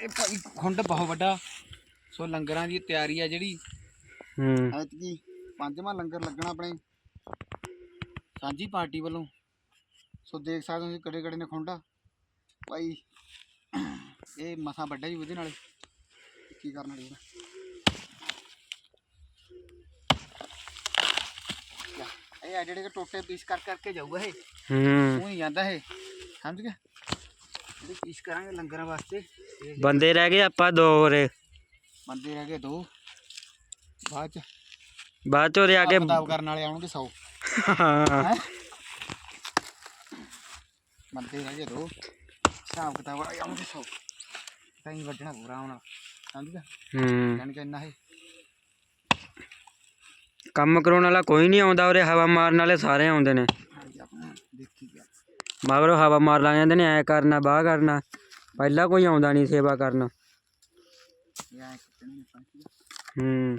ਇਹ ਭਾਈ ਖੁੰਡ ਬਹੁਤ ਵੱਡਾ। ਸੋ ਲੰਗਰਾਂ ਦੀ ਤਿਆਰੀ ਆ ਜਿਹੜੀ। ਹੂੰ। ਐਤਕੀ ਪੰਜਵਾਂ ਲੰਗਰ ਲੱਗਣਾ ਆਪਣੇ ਸਾਂਝੀ ਪਾਰਟੀ ਵੱਲੋਂ। ਸੋ ਦੇਖ ਸਕਦੇ ਹੋ ਤੁਸੀਂ ਕਿਹੜੇ ਕਿਹੜੇ ਨੇ ਖੁੰਡਾ। ਭਾਈ ਇਹ ਮਸਾ ਵੱਡਾ ਹੀ ਉਹਦੇ ਨਾਲ। ਕੀ ਕਰਨਾ ਜੀ ਇਹ ਆ ਜਿਹੜੇ ਕਿ ਟੋਟੇ ਪੀਸ ਕਰ ਕਰਕੇ ਜਾਊਗਾ ਇਹ। ਹੂੰ। ਉਹ ਨਹੀਂ ਜਾਂਦਾ ਇਹ। ਸਮਝ ਗਿਆ? ਪੀਸ ਕਰਾਂਗੇ ਲੰਗਰਾਂ ਵਾਸਤੇ। ਇਹ ਬੰਦੇ ਰਹਿ ਗਏ ਆਪਾਂ ਦੋ ਹੋਰੇ। ਬੰਦੇ ਰਹਿ ਗਏ ਦੋ। ਬਾਅਦ ਚ ਬਾਅਦ ਚੋਂ ਦੇ ਆ ਕੇ ਕਿਤਾਬ ਕਰਨ ਵਾਲੇ ਆਉਣਗੇ 100 ਹਾਂ। ਹੈ? ਬੰਦੇ ਰਹਿ ਗਏ ਦੋ। ਹਿਸਾਬ ਕਿਤਾਬ ਵਾਲੇ ਆਉਣਗੇ 100 ਤਾਂ ਹੀ ਵੱਢਣਾ ਪੂਰਾ ਹੁਣ। ਸਮਝ ਗਿਆ? ਹੂੰ। ਕੇ ਇੰਨਾ ਹੈ। ਕੰਮ ਕਰਾਉਣ ਵਾਲਾ ਕੋਈ ਨਹੀਂ ਆਉਂਦਾ ਉਰੇ ਹਵਾ ਮਾਰਨ ਵਾਲੇ ਸਾਰੇ ਆਉਂਦੇ ਨੇ ਹਾਂਜੀ ਆਪਣਾ ਦੇਖੀ ਗਿਆ ਮਗਰੋਂ ਹਵਾ ਮਾਰ ਲਾ ਜਾਂਦੇ ਨੇ ਐ ਕਰਨਾ ਬਾਹ ਕਰਨਾ। ਪਹਿਲਾਂ ਕੋਈ ਆਉਂਦਾ ਨਹੀਂ ਸੇਵਾ ਕਰਨ। ਹੂੰ।